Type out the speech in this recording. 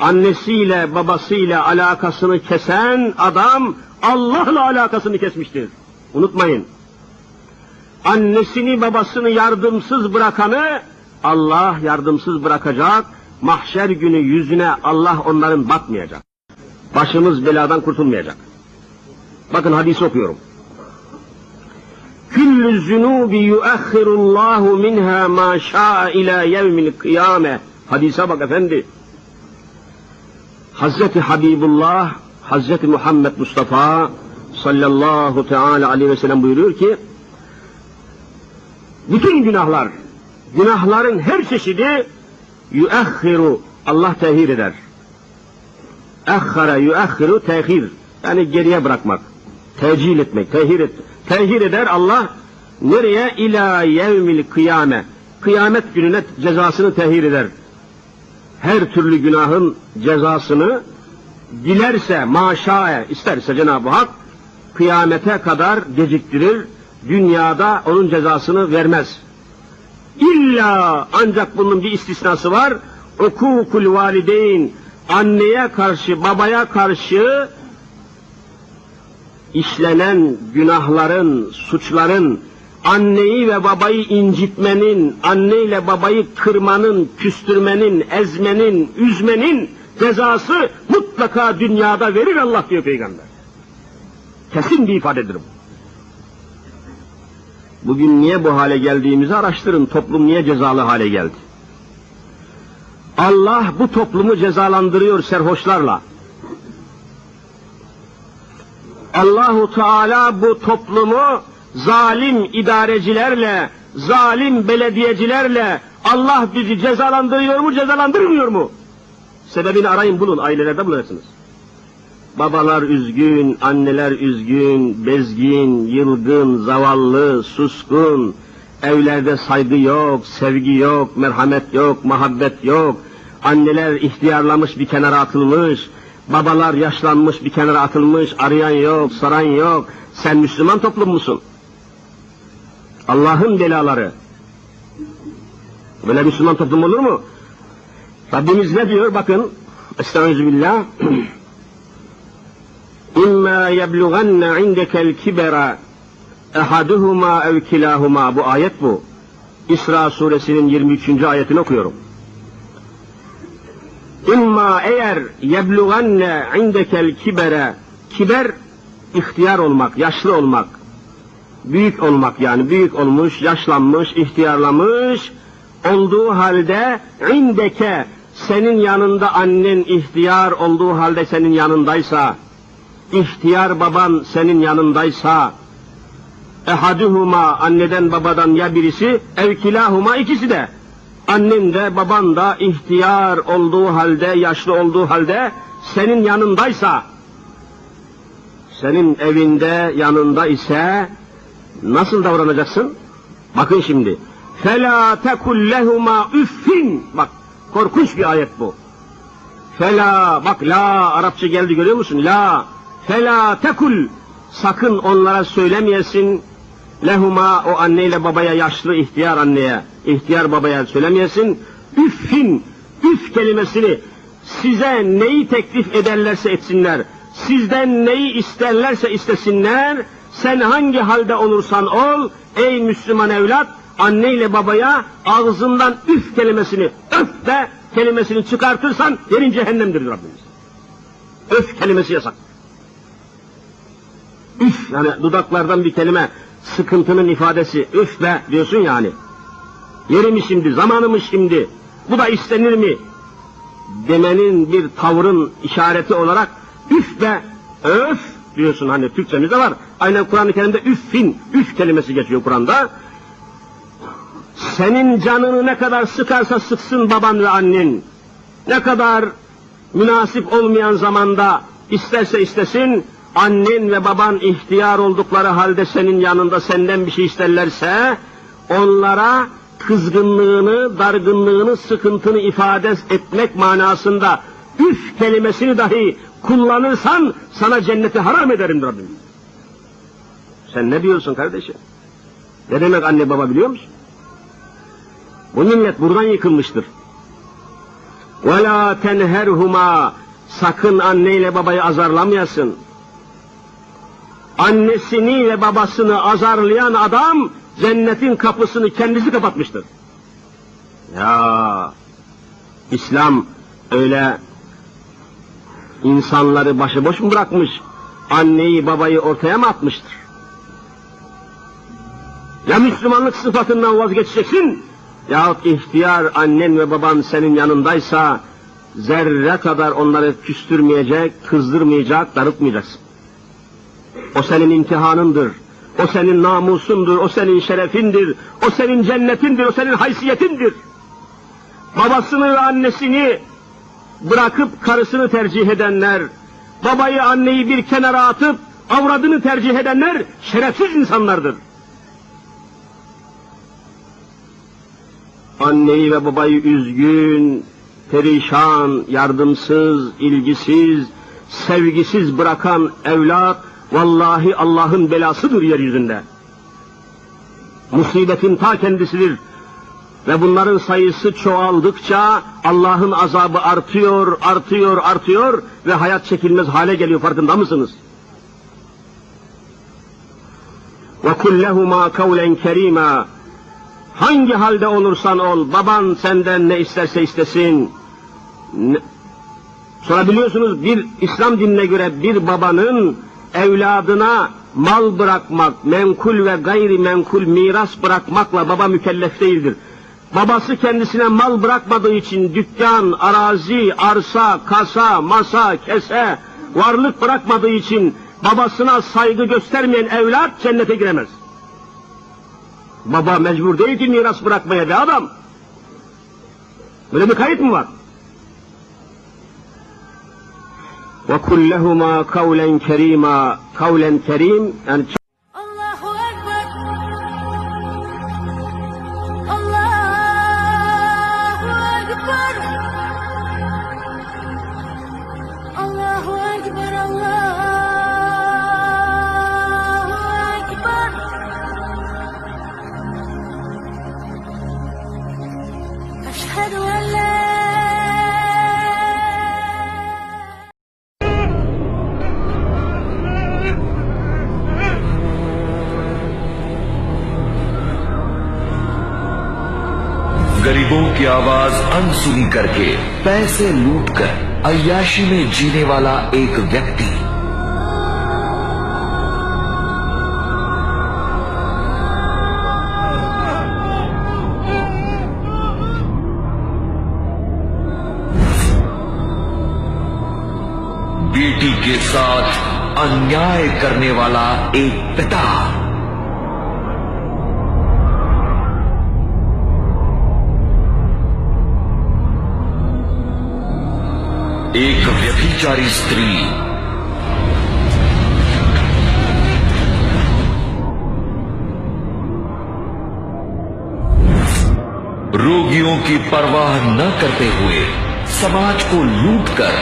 annesiyle babasıyla alakasını kesen adam Allah'la alakasını kesmiştir. Unutmayın. Annesini babasını yardımsız bırakanı Allah yardımsız bırakacak. Mahşer günü yüzüne Allah onların bakmayacak. Başımız beladan kurtulmayacak. Bakın hadisi okuyorum. Küllü zünubi yuahhirullahu minha ma şa'a ila yevmil kıyame. Hadise bak efendi. Hazreti Habibullah, Hazreti Muhammed Mustafa sallallahu teala aleyhi ve sellem buyuruyor ki bütün günahlar, günahların her çeşidi yuahhiru Allah tehir eder. Ehhara yuahhiru tehir. Yani geriye bırakmak. Tecil etmek, tehir et. Tehir eder Allah nereye? İlâ yevmil kıyame. Kıyamet gününe cezasını tehir eder. Her türlü günahın cezasını dilerse maşae isterse Cenab-ı Hak kıyamete kadar geciktirir. Dünyada onun cezasını vermez. İlla ancak bunun bir istisnası var. Ukukul valideyn anneye karşı babaya karşı işlenen günahların, suçların, anneyi ve babayı incitmenin, anneyle babayı kırmanın, küstürmenin, ezmenin, üzmenin cezası mutlaka dünyada verir Allah diyor Peygamber. Kesin bir ifadedir bu. Bugün niye bu hale geldiğimizi araştırın. Toplum niye cezalı hale geldi? Allah bu toplumu cezalandırıyor serhoşlarla. Allahu Teala bu toplumu zalim idarecilerle, zalim belediyecilerle Allah bizi cezalandırıyor mu, cezalandırmıyor mu? Sebebini arayın bulun, ailelerde bulursunuz. Babalar üzgün, anneler üzgün, bezgin, yılgın, zavallı, suskun, evlerde saygı yok, sevgi yok, merhamet yok, muhabbet yok, anneler ihtiyarlamış bir kenara atılmış, babalar yaşlanmış bir kenara atılmış, arayan yok, soran yok. Sen Müslüman toplum musun? Allah'ın belaları. Böyle Müslüman toplum olur mu? Rabbimiz ne diyor? Bakın. Estağfirullah. İmma yeblughanne indekel kibera ehaduhuma ev kilahuma. Bu ayet bu. İsra suresinin 23. ayetini okuyorum. İmma eğer yebluganne indekel kibere kiber ihtiyar olmak, yaşlı olmak, büyük olmak yani büyük olmuş, yaşlanmış, ihtiyarlamış olduğu halde indeke senin yanında annen ihtiyar olduğu halde senin yanındaysa, ihtiyar baban senin yanındaysa, ehaduhuma anneden babadan ya birisi, evkilahuma ikisi de, annen de baban da ihtiyar olduğu halde, yaşlı olduğu halde senin yanındaysa, senin evinde yanında ise nasıl davranacaksın? Bakın şimdi. فَلَا تَكُلْ لَهُمَا üffin. Bak korkunç bir ayet bu. Fela bak la Arapça geldi görüyor musun? La fela tekul sakın onlara söylemeyesin lehuma o anneyle babaya yaşlı ihtiyar anneye ihtiyar babaya söylemeyesin üffin üf kelimesini size neyi teklif ederlerse etsinler sizden neyi isterlerse istesinler sen hangi halde olursan ol ey Müslüman evlat anneyle babaya ağzından üf kelimesini öf de kelimesini çıkartırsan yerin cehennemdir Rabbimiz. Öf kelimesi yasak. Üf yani dudaklardan bir kelime sıkıntının ifadesi üf be diyorsun yani. Yeri mi şimdi, zamanı mı şimdi, bu da istenir mi? Demenin bir tavrın işareti olarak üf be, öf diyorsun hani Türkçemizde var. Aynen Kur'an-ı Kerim'de üffin, üf kelimesi geçiyor Kur'an'da. Senin canını ne kadar sıkarsa sıksın baban ve annen, ne kadar münasip olmayan zamanda isterse istesin, annen ve baban ihtiyar oldukları halde senin yanında senden bir şey isterlerse, onlara kızgınlığını, dargınlığını, sıkıntını ifade etmek manasında üf kelimesini dahi kullanırsan sana cenneti haram ederim Rabbim. Sen ne diyorsun kardeşim? Ne demek anne baba biliyor musun? Bu millet buradan yıkılmıştır. La tenherhuma sakın anneyle babayı azarlamayasın. Annesini ve babasını azarlayan adam cennetin kapısını kendisi kapatmıştır. Ya İslam öyle insanları başıboş mu bırakmış? Anneyi babayı ortaya mı atmıştır? Ya Müslümanlık sıfatından vazgeçeceksin yahut ihtiyar annen ve baban senin yanındaysa zerre kadar onları küstürmeyecek, kızdırmayacak, darıtmayacaksın. O senin imtihanındır. O senin namusundur, o senin şerefindir, o senin cennetindir, o senin haysiyetindir. Babasını ve annesini bırakıp karısını tercih edenler, babayı anneyi bir kenara atıp avradını tercih edenler şerefsiz insanlardır. Anneyi ve babayı üzgün, perişan, yardımsız, ilgisiz, sevgisiz bırakan evlat, vallahi Allah'ın belasıdır yeryüzünde. Musibetin ta kendisidir. Ve bunların sayısı çoğaldıkça Allah'ın azabı artıyor, artıyor, artıyor ve hayat çekilmez hale geliyor farkında mısınız? Ve kullehuma kavlen kerima. Hangi halde olursan ol, baban senden ne isterse istesin. Ne- Sonra biliyorsunuz bir İslam dinine göre bir babanın evladına mal bırakmak, menkul ve gayri menkul miras bırakmakla baba mükellef değildir. Babası kendisine mal bırakmadığı için dükkan, arazi, arsa, kasa, masa, kese, varlık bırakmadığı için babasına saygı göstermeyen evlat cennete giremez. Baba mecbur değil ki miras bırakmaya be adam. Böyle bir kayıt mı var? وَكُلْ لَهُمَا كَوْلًا كَرِيمًا Kavlen kerim yani गरीबों की आवाज़ अनसुनी करके, पैसे लूटकर अयाशी में जीने वाला एक व्यक्ति। बेटी के साथ अन्याय करने वाला एक पिता। एक व्यभिचारी स्त्री। रोगियों की परवाह न करते हुए समाज को लूटकर